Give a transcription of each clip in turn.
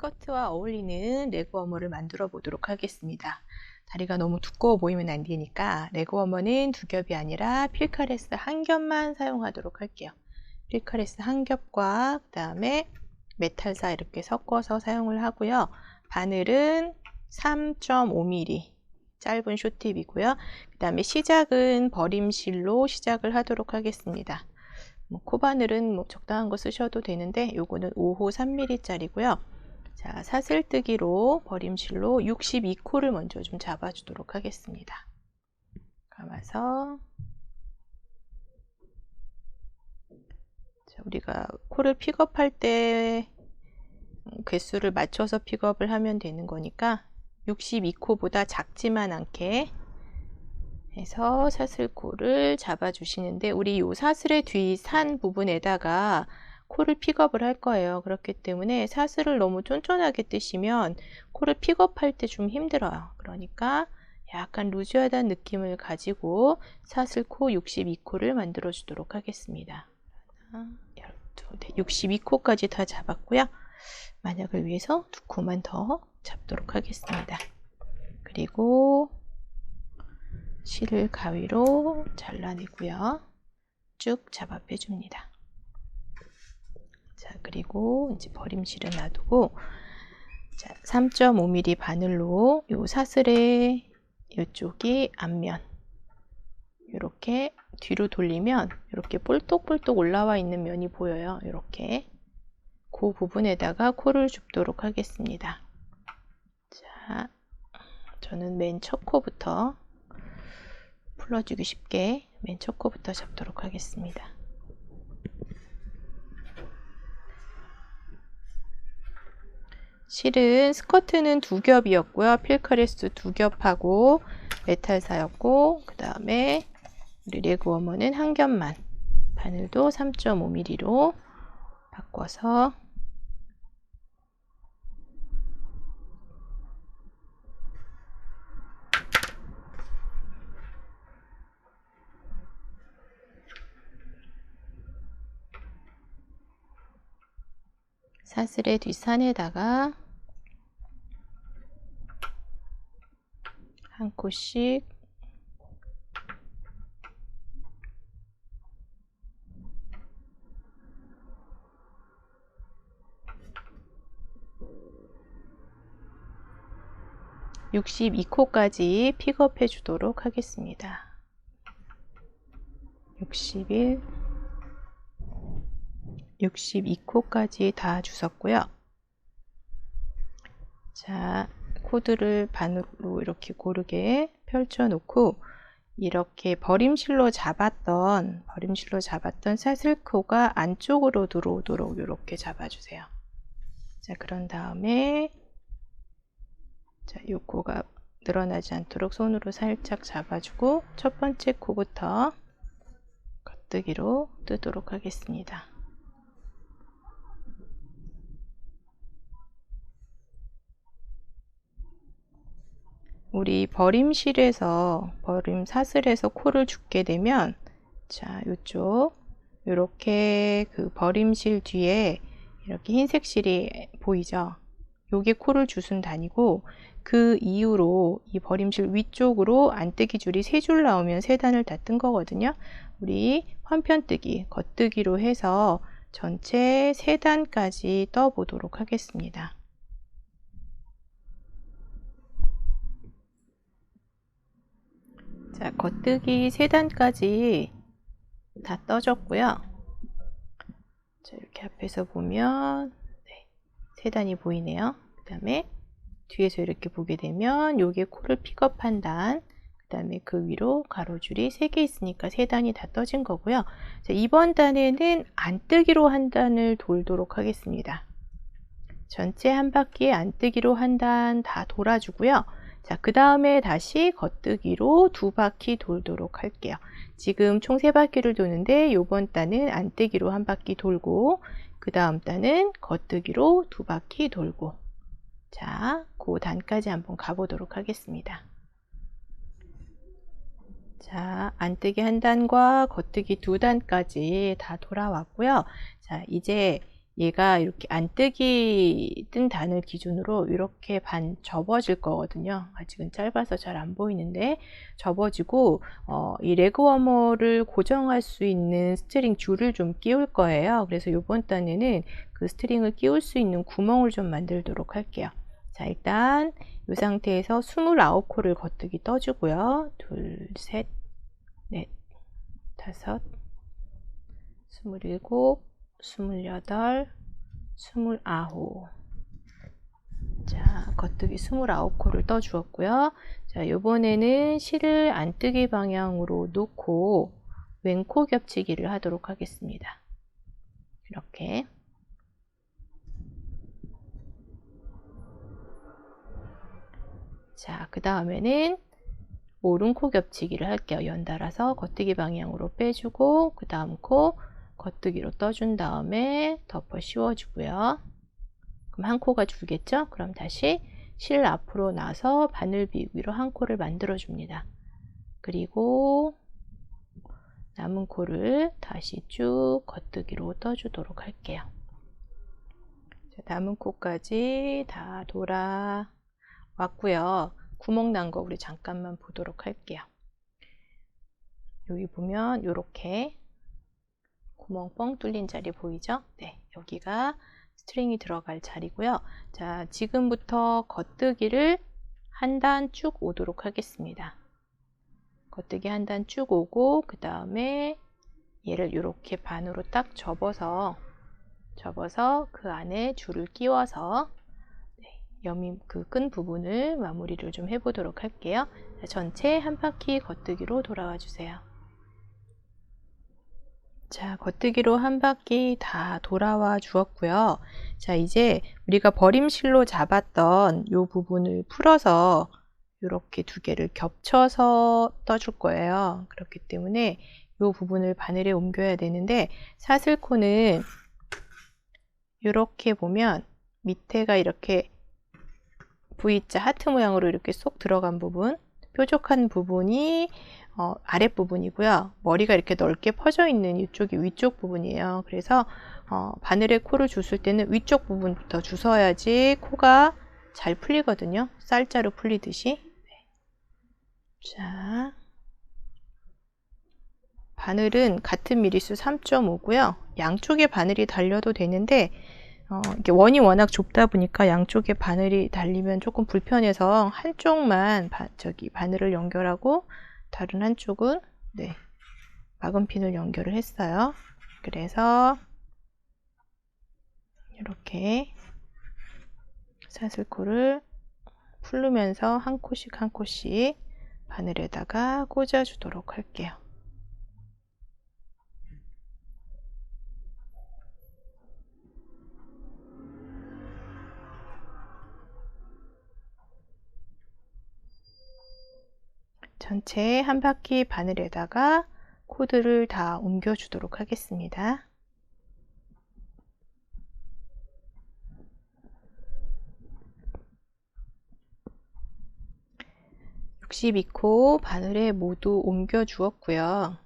스커트와 어울리는 레그 워머를 만들어 보도록 하겠습니다. 다리가 너무 두꺼워 보이면 안 되니까 레그 워머는 두 겹이 아니라 필카레스 한 겹만 사용하도록 할게요. 필카레스 한 겹과 그 다음에 메탈사 이렇게 섞어서 사용을 하고요. 바늘은 3.5mm 짧은 쇼팁이고요. 그 다음에 시작은 버림실로 시작을 하도록 하겠습니다. 뭐 코바늘은 뭐 적당한 거 쓰셔도 되는데 요거는 5호 3mm 짜리고요. 자, 사슬뜨기로 버림실로 62코를 먼저 좀 잡아주도록 하겠습니다. 감아서 자, 우리가 코를 픽업할 때 개수를 맞춰서 픽업을 하면 되는 거니까 62코보다 작지만 않게 해서 사슬코를 잡아 주시는데 우리 요 사슬의 뒤 산 부분에다가 코를 픽업을 할 거예요. 그렇기 때문에 사슬을 너무 쫀쫀하게 뜨시면 코를 픽업할 때 좀 힘들어요. 그러니까 약간 루즈하다는 느낌을 가지고 사슬 코 62코를 만들어 주도록 하겠습니다. 62코까지 다 잡았고요. 만약을 위해서 두 코만 더 잡도록 하겠습니다. 그리고 실을 가위로 잘라내고요. 쭉 잡아 빼줍니다. 자, 그리고 이제 버림실을 놔두고 자, 3.5mm 바늘로 요 사슬의 이쪽이 앞면 이렇게 뒤로 돌리면 이렇게 볼록볼록 올라와 있는 면이 보여요. 이렇게 그 부분에다가 코를 줍도록 하겠습니다. 자, 저는 맨 첫 코부터 풀어주기 쉽게 맨 첫 코부터 잡도록 하겠습니다. 실은 스커트는 두 겹이었고요. 필카레스 두 겹하고 메탈사였고 그 다음에 우리 레그 워머는 한 겹만 바늘도 3.5mm로 바꿔서 사슬의 뒷산에다가 한 코씩 (62코까지) 픽업해 주도록 하겠습니다. 61 62코까지 다 주셨고요. 자, 코드를 반으로 이렇게 고르게 펼쳐 놓고 이렇게 버림실로 잡았던 버림실로 잡았던 사슬코가 안쪽으로 들어오도록 이렇게 잡아주세요. 자, 그런 다음에 자, 이 코가 늘어나지 않도록 손으로 살짝 잡아주고 첫 번째 코부터 겉뜨기로 뜨도록 하겠습니다. 우리 버림실에서 버림 사슬에서 코를 죽게 되면 자 이쪽 이렇게 그 버림실 뒤에 이렇게 흰색 실이 보이죠? 요게 코를 주순 단이고 그 이후로 이 버림실 위쪽으로 안뜨기 줄이 세 줄 나오면 세 단을 다 뜬 거거든요. 우리 환편뜨기 겉뜨기로 해서 전체 세 단까지 떠 보도록 하겠습니다 자, 겉뜨기 3단까지 다 떠졌고요. 자, 이렇게 앞에서 보면 네, 3단이 보이네요. 그 다음에 뒤에서 이렇게 보게 되면 요게 코를 픽업한 단, 그 다음에 그 위로 가로줄이 3개 있으니까 3단이 다 떠진 거고요. 자, 이번 단에는 안 뜨기로 한 단을 돌도록 하겠습니다. 전체 한 바퀴에 안 뜨기로 한 단 다 돌아주고요. 자, 그 다음에 다시 겉뜨기로 두 바퀴 돌도록 할게요. 지금 총 세 바퀴를 도는데 요번 단은 안뜨기로 한 바퀴 돌고 그 다음 단은 겉뜨기로 두 바퀴 돌고 자, 그 단까지 한번 가보도록 하겠습니다. 자, 안뜨기 한 단과 겉뜨기 두 단까지 다 돌아왔고요. 자, 이제 얘가 이렇게 안 뜨기 뜬 단을 기준으로 이렇게 반 접어질 거거든요. 아직은 짧아서 잘 안 보이는데 접어지고 어, 이 레그 워머를 고정할 수 있는 스트링 줄을 좀 끼울 거예요. 그래서 이번 단에는 그 스트링을 끼울 수 있는 구멍을 좀 만들도록 할게요. 자 일단 이 상태에서 29코를 겉뜨기 떠주고요. 둘, 셋, 넷, 다섯, 스물일곱, 스물여덟, 스물아홉. 자, 겉뜨기 스물아홉 코를 떠 주었고요. 자, 요번에는 실을 안뜨기 방향으로 놓고 왼코 겹치기를 하도록 하겠습니다. 이렇게. 자, 그 다음에는 오른 코 겹치기를 할게요. 연달아서 겉뜨기 방향으로 빼주고 그 다음 코 겉뜨기로 떠준 다음에 덮어 씌워주고요. 그럼 한 코가 줄겠죠? 그럼 다시 실 앞으로 나서 바늘비 위로 한 코를 만들어 줍니다. 그리고 남은 코를 다시 쭉 겉뜨기로 떠주도록 할게요. 자, 남은 코까지 다 돌아왔고요. 구멍 난 거 우리 잠깐만 보도록 할게요. 여기 보면 이렇게 구멍 뻥 뚫린 자리 보이죠? 네, 여기가 스트링이 들어갈 자리고요. 자, 지금부터 겉뜨기를 한 단 쭉 오도록 하겠습니다. 겉뜨기 한 단 쭉 오고 그 다음에 얘를 이렇게 반으로 딱 접어서 접어서 그 안에 줄을 끼워서 네, 여미 그끈 부분을 마무리를 좀 해보도록 할게요. 자, 전체 한 바퀴 겉뜨기로 돌아와 주세요. 자, 겉뜨기로 한 바퀴 다 돌아와 주었고요. 자, 이제 우리가 버림실로 잡았던 이 부분을 풀어서 이렇게 두 개를 겹쳐서 떠줄 거예요. 그렇기 때문에 이 부분을 바늘에 옮겨야 되는데 사슬코는 이렇게 보면 밑에가 이렇게 V자 하트 모양으로 이렇게 쏙 들어간 부분 뾰족한 부분이 어, 아랫부분이고요. 머리가 이렇게 넓게 퍼져 있는 이쪽이 위쪽 부분이에요. 그래서 어, 바늘에 코를 주실 때는 위쪽 부분부터 주셔야지 코가 잘 풀리거든요. 쌀자루 풀리듯이. 네. 자, 바늘은 같은 미리수 3.5고요. 양쪽에 바늘이 달려도 되는데 어, 이게 원이 워낙 좁다 보니까 양쪽에 바늘이 달리면 조금 불편해서 한쪽만 바, 저기 바늘을 연결하고 다른 한쪽은 네, 막은 핀을 연결을 했어요. 그래서 이렇게 사슬코를 풀르면서 한 코씩 한 코씩 바늘에다가 꽂아주도록 할게요. 전체 한 바퀴 바늘에다가 코드를 다 옮겨 주도록 하겠습니다. 6 2코 바늘에 모두 옮겨 주었고요.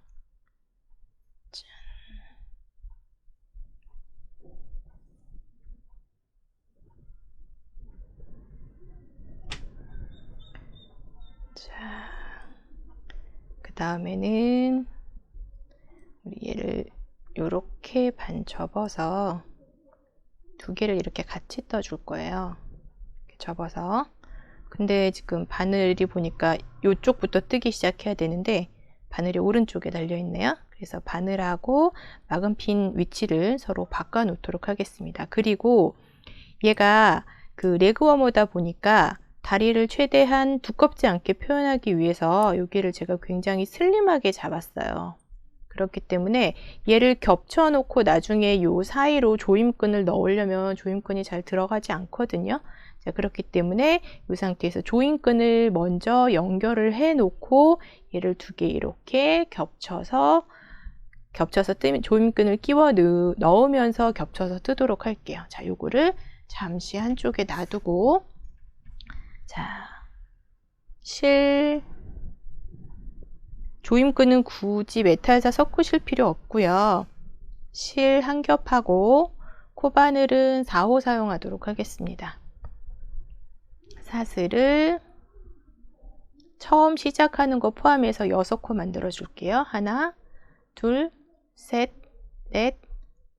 그 다음에는 우리 얘를 이렇게 반 접어서 두 개를 이렇게 같이 떠줄 거예요. 접어서 근데 지금 바늘이 보니까 이쪽부터 뜨기 시작해야 되는데 바늘이 오른쪽에 달려 있네요. 그래서 바늘하고 막은 핀 위치를 서로 바꿔 놓도록 하겠습니다. 그리고 얘가 그 레그워머다 보니까 다리를 최대한 두껍지 않게 표현하기 위해서 여기를 제가 굉장히 슬림하게 잡았어요. 그렇기 때문에 얘를 겹쳐 놓고 나중에 요 사이로 조임끈을 넣으려면 조임끈이 잘 들어가지 않거든요. 자, 그렇기 때문에 이 상태에서 조임끈을 먼저 연결을 해 놓고 얘를 두 개 이렇게 겹쳐서 겹쳐서 뜨면 조임끈을 끼워 넣으면서 겹쳐서 뜨도록 할게요. 자, 요거를 잠시 한쪽에 놔두고 자, 실 조임끈은 굳이 메탈사 섞으실 필요 없고요. 실 한 겹하고 코바늘은 4호 사용하도록 하겠습니다. 사슬을 처음 시작하는 거 포함해서 6코 만들어 줄게요. 하나, 둘, 셋, 넷,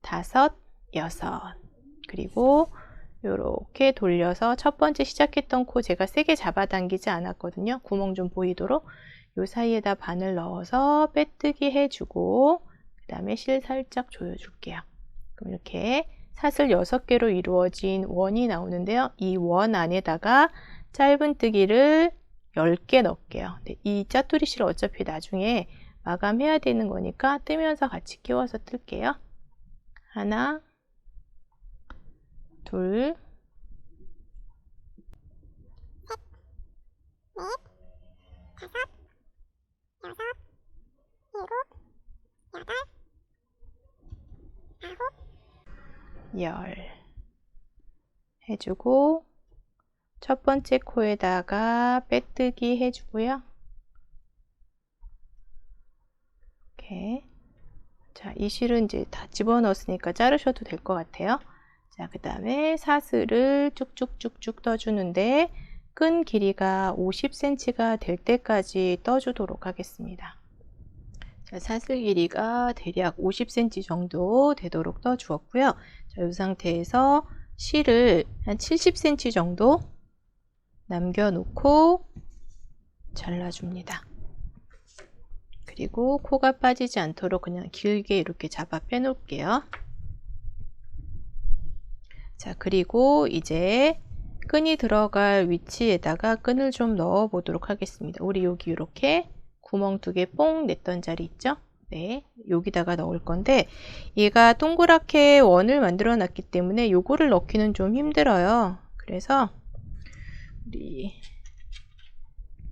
다섯, 여섯. 그리고 이렇게 돌려서 첫 번째 시작했던 코 제가 세게 잡아당기지 않았거든요. 구멍 좀 보이도록 요 사이에다 바늘 넣어서 빼뜨기 해주고 그 다음에 실 살짝 조여줄게요. 그럼 이렇게 사슬 6개로 이루어진 원이 나오는데요. 이 원 안에다가 짧은 뜨기를 10개 넣을게요. 이 짜투리 실을 어차피 나중에 마감해야 되는 거니까 뜨면서 같이 끼워서 뜰게요. 하나, 둘, 셋, 넷, 다섯, 여섯, 일곱, 여덟, 아홉, 열 해주고 첫 번째 코에다가 빼뜨기 해주고요. 이렇게 자, 이 실은 이제 다 집어넣었으니까 자르셔도 될 것 같아요. 자, 그 다음에 사슬을 쭉쭉쭉쭉 떠주는데 끈 길이가 50cm가 될 때까지 떠주도록 하겠습니다. 자, 사슬 길이가 대략 50cm 정도 되도록 떠주었고요. 자, 이 상태에서 실을 한 70cm 정도 남겨놓고 잘라줍니다. 그리고 코가 빠지지 않도록 그냥 길게 이렇게 잡아 빼놓을게요. 자, 그리고 이제 끈이 들어갈 위치에다가 끈을 좀 넣어 보도록 하겠습니다. 우리 여기 이렇게 구멍 두 개 뽕 냈던 자리 있죠? 네, 여기다가 넣을 건데 얘가 동그랗게 원을 만들어 놨기 때문에 요거를 넣기는 좀 힘들어요. 그래서 우리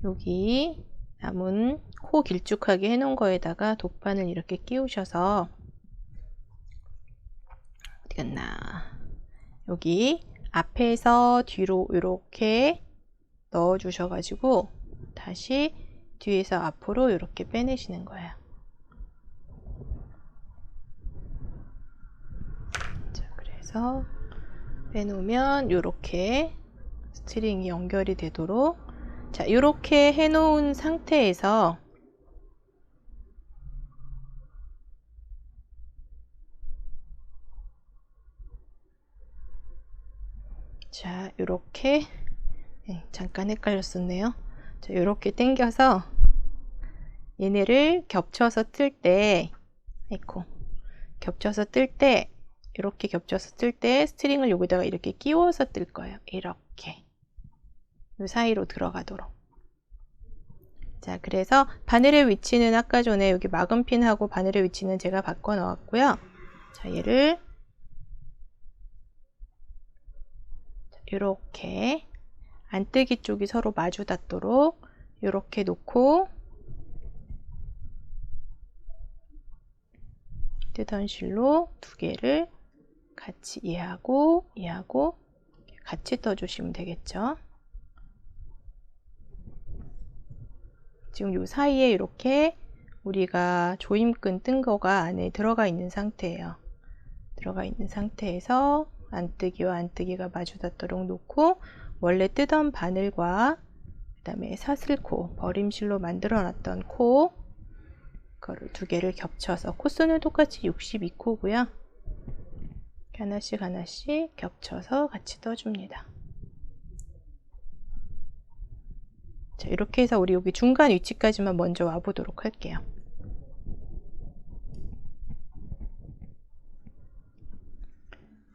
여기 남은 코 길쭉하게 해놓은 거에다가 독판을 이렇게 끼우셔서 어디 갔나 여기 앞에서 뒤로 이렇게 넣어 주셔가지고 다시 뒤에서 앞으로 이렇게 빼내시는 거예요. 자, 그래서 빼놓으면 이렇게 스트링이 연결이 되도록 자, 이렇게 해놓은 상태에서 자, 이렇게 네, 잠깐 헷갈렸었네요. 자, 이렇게 당겨서 얘네를 겹쳐서 뜰 때, 아이고, 겹쳐서 뜰 때, 이렇게 겹쳐서 뜰 때 스트링을 여기다가 이렇게 끼워서 뜰 거예요. 이렇게. 이 사이로 들어가도록. 자, 그래서 바늘의 위치는 아까 전에 여기 마금핀하고 바늘의 위치는 제가 바꿔 넣었고요. 자, 얘를 이렇게 안뜨기 쪽이 서로 마주 닿도록 이렇게 놓고 뜨던 실로 두 개를 같이 얘하고 얘하고 같이 떠주시면 되겠죠. 지금 이 사이에 이렇게 우리가 조임끈 뜬 거가 안에 들어가 있는 상태예요. 들어가 있는 상태에서 안뜨기와 안뜨기가 마주 닿도록 놓고 원래 뜨던 바늘과 그 다음에 사슬코, 버림실로 만들어 놨던 코그 거를 두 개를 겹쳐서 코수는 똑같이 62코고요. 하나씩 하나씩 겹쳐서 같이 떠줍니다. 자, 이렇게 해서 우리 여기 중간 위치까지만 먼저 와보도록 할게요.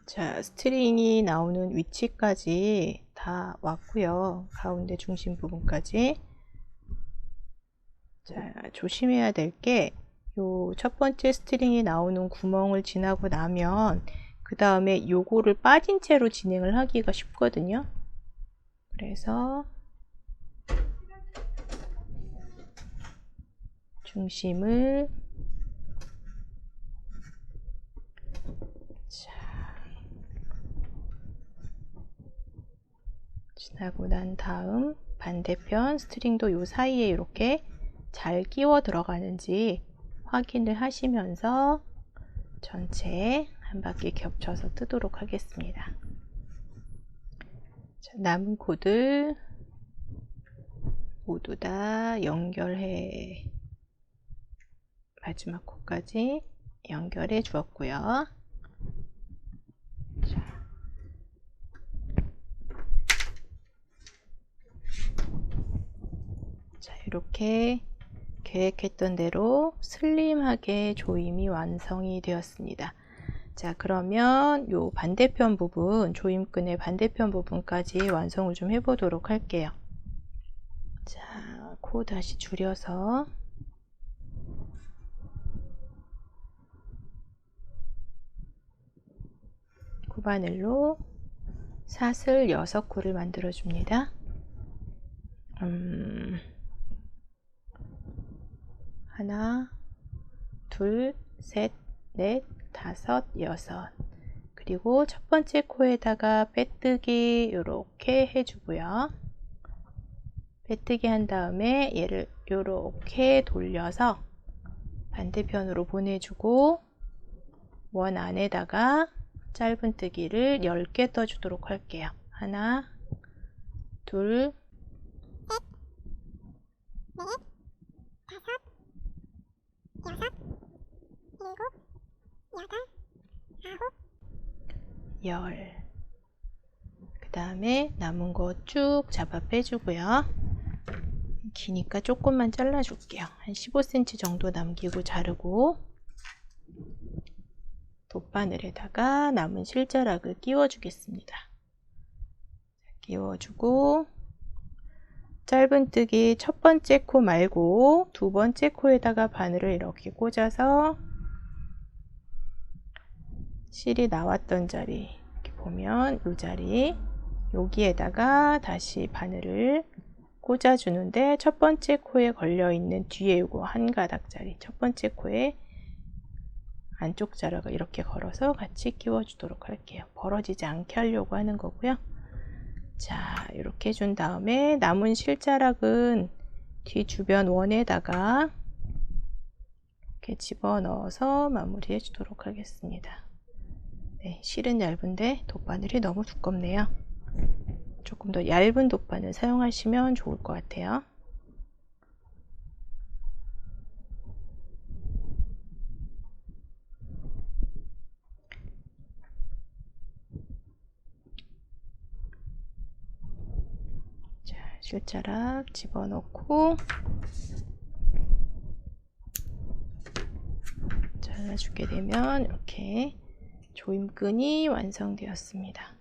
자, 스트링이 나오는 위치까지 다 왔고요. 가운데 중심 부분까지. 자, 조심해야 될 게, 요 첫 번째 스트링이 나오는 구멍을 지나고 나면, 그 다음에 요거를 빠진 채로 진행을 하기가 쉽거든요. 그래서, 중심을 지나고 난 다음 반대편 스트링도 요 사이에 이렇게 잘 끼워 들어가는지 확인을 하시면서 전체 한 바퀴 겹쳐서 뜨도록 하겠습니다. 자, 남은 코드 모두 다 연결해 마지막 코까지 연결해 주었고요. 자. 자, 이렇게 계획했던 대로 슬림하게 조임이 완성이 되었습니다. 자, 그러면 요 반대편 부분, 조임끈의 반대편 부분까지 완성을 좀 해보도록 할게요. 자, 코 다시 줄여서 코바늘로 사슬 6코를 만들어 줍니다. 음, 하나, 둘, 셋, 넷, 다섯, 여섯. 그리고 첫 번째 코에다가 빼뜨기 이렇게 해주고요. 빼뜨기 한 다음에 얘를 이렇게 돌려서 반대편으로 보내주고 원 안에다가 짧은뜨기를 10개 떠주도록 할게요. 하나, 둘, 넷, 다섯, 여섯, 일곱, 여덟, 아홉, 열. 그 다음에 남은 거 쭉 잡아 빼주고요. 기니까 조금만 잘라줄게요. 한 15cm 정도 남기고 자르고 돗바늘에다가 남은 실자락을 끼워주겠습니다. 끼워주고 짧은뜨기 첫 번째 코 말고 두 번째 코에다가 바늘을 이렇게 꽂아서 실이 나왔던 자리 이렇게 보면 이 자리 여기에다가 다시 바늘을 꽂아주는데 첫 번째 코에 걸려 있는 뒤에 이거 한 가닥짜리 첫 번째 코에 안쪽 자락을 이렇게 걸어서 같이 끼워주도록 할게요. 벌어지지 않게 하려고 하는 거고요. 자, 이렇게 해준 다음에 남은 실자락은 뒤 주변 원에다가 이렇게 집어넣어서 마무리해 주도록 하겠습니다. 네, 실은 얇은데 돗바늘이 너무 두껍네요. 조금 더 얇은 돗바늘 사용하시면 좋을 것 같아요. 자, 실자락 집어넣고 잘라주게 되면 이렇게 조임끈이 완성되었습니다.